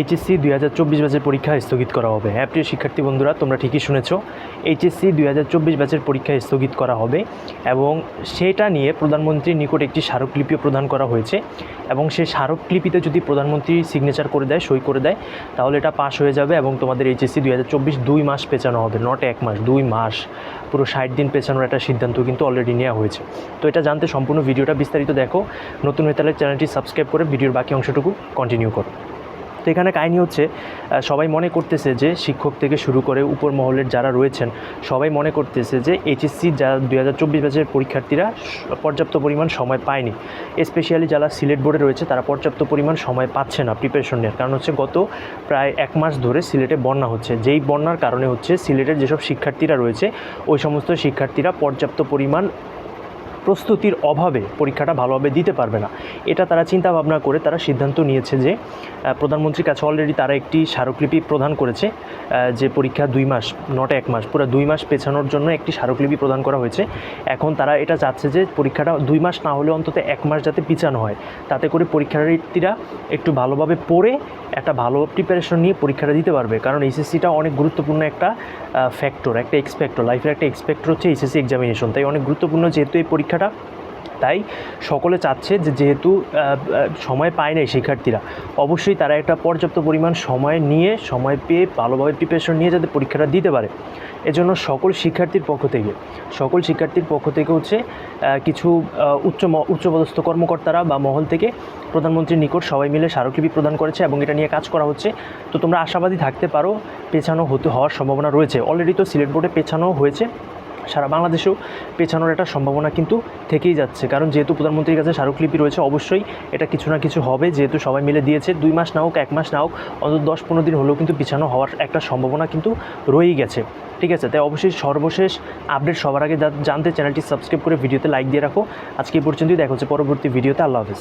HSC দুই হাজার চব্বিশ ব্যাচের পরীক্ষা স্থগিত করা হবে। হ্যাঁ প্রিয় শিক্ষার্থী বন্ধুরা, তোমরা ঠিকই শুনেছ। এইচএসসি দুই হাজার চব্বিশ ব্যাচের পরীক্ষা স্থগিত করা হবে এবং সেটা নিয়ে প্রধানমন্ত্রীর নিকট একটি স্মারকলিপিও প্রদান করা হয়েছে এবং সেই স্মারকলিপিতে যদি প্রধানমন্ত্রী সিগনেচার করে দেয়, সই করে দেয়, তাহলে এটা পাস হয়ে যাবে এবং তোমাদের এইচএসসি দুই হাজার চব্বিশ দুই মাস পেছানো হবে নট এক মাস, দুই মাস। পুরো ষাট দিন পেছানোর একটা সিদ্ধান্ত কিন্তু অলরেডি নেওয়া হয়েছে। তো এটা জানতে সম্পূর্ণ ভিডিওটা বিস্তারিত দেখো। নতুন হয়ে তাহলে চ্যানেলটি সাবস্ক্রাইব করে ভিডিওর বাকি অংশটুকু কন্টিনিউ করো। তো এখানে কাহিনী হচ্ছে সবাই মনে করতেছে যে শিক্ষক থেকে শুরু করে উপর মহলের যারা রয়েছেন, সবাই মনে করতেছে যে এইচএসসি যা দুই হাজার চব্বিশ ব্যাচের পরীক্ষার্থীরা পর্যাপ্ত পরিমাণ সময় পায়নি। স্পেশালি যারা সিলেট বোর্ডে রয়েছে, তারা পর্যাপ্ত পরিমাণ সময় পাচ্ছে না প্রিপারেশন নেওয়ার কারণ হচ্ছে গত প্রায় এক মাস ধরে সিলেটে বন্যা হচ্ছে। যেই বন্যার কারণে হচ্ছে সিলেটের যেসব শিক্ষার্থীরা রয়েছে, ওই সমস্ত শিক্ষার্থীরা পর্যাপ্ত পরিমাণ প্রস্তুতির অভাবে পরীক্ষাটা ভালোভাবে দিতে পারবে না। এটা তারা চিন্তা ভাবনা করে তারা সিদ্ধান্ত নিয়েছে যে প্রধানমন্ত্রীর কাছে অলরেডি তারা একটি স্মারকলিপি প্রদান করেছে যে পরীক্ষা দুই মাস নট এক মাস, পুরো দুই মাস পেছানোর জন্য একটি স্মারকলিপি প্রদান করা হয়েছে। এখন তারা এটা চাচ্ছে যে পরীক্ষাটা দুই মাস না হলে অন্তত এক মাস যাতে পিছানো হয়। তাতে করে পরীক্ষার্থীরা একটু ভালোভাবে পড়ে একটা ভালো প্রিপারেশন নিয়ে পরীক্ষাটা দিতে পারবে। কারণ এইচএসসিটা অনেক গুরুত্বপূর্ণ একটা ফ্যাক্টর একটা এক্সপেক্টর লাইফের একটা এক্সপেক্টর হচ্ছে এইচএসসি এক্সামিনেশন তাই অনেক গুরুত্বপূর্ণ যেহেতু এই পরীক্ষাটা তাই সকলে চাচ্ছে যে যেহেতু সময় পায় নাই শিক্ষার্থীরা, অবশ্যই তারা একটা পর্যাপ্ত পরিমাণ সময় নিয়ে, সময় পেয়ে ভালোভাবে প্রিপারেশন নিয়ে যাতে পরীক্ষাটা দিতে পারে। এজন্য সকল শিক্ষার্থীর পক্ষ থেকে, সকল শিক্ষার্থীর পক্ষ থেকে হচ্ছে কিছু উচ্চ উচ্চপদস্থ কর্মকর্তারা বা মহল থেকে প্রধানমন্ত্রীর নিকট সবাই মিলে স্মারকলিপি প্রদান করেছে এবং এটা নিয়ে কাজ করা হচ্ছে। তো তোমরা আশাবাদী থাকতে পারো, পেছানো হতে হওয়ার সম্ভাবনা রয়েছে। অলরেডি তো সিলেট বোর্ডে পেছানো হয়েছে। সারা বাংলাদেশেও পেছানোর একটা সম্ভাবনা কিন্তু থেকেই যাচ্ছে। কারণ যেহেতু প্রধানমন্ত্রীর কাছে স্মারকলিপি রয়েছে অবশ্যই, এটা কিছু না কিছু হবে। যেহেতু সবাই মিলে দিয়েছে, দুই মাস না হোক, এক মাস না হোক, অন্তত দশ পনেরো দিন হলেও কিন্তু পিছানো হওয়ার একটা সম্ভাবনা কিন্তু রয়েই গেছে। ঠিক আছে? তাই অবশ্যই সর্বশেষ আপডেট সবার আগে জানতে চ্যানেলটি সাবস্ক্রাইব করে ভিডিওতে লাইক দিয়ে রাখো। আজকে পর্যন্তই। দেখা হচ্ছে পরবর্তী ভিডিওতে আল্লাহ হাফেজ।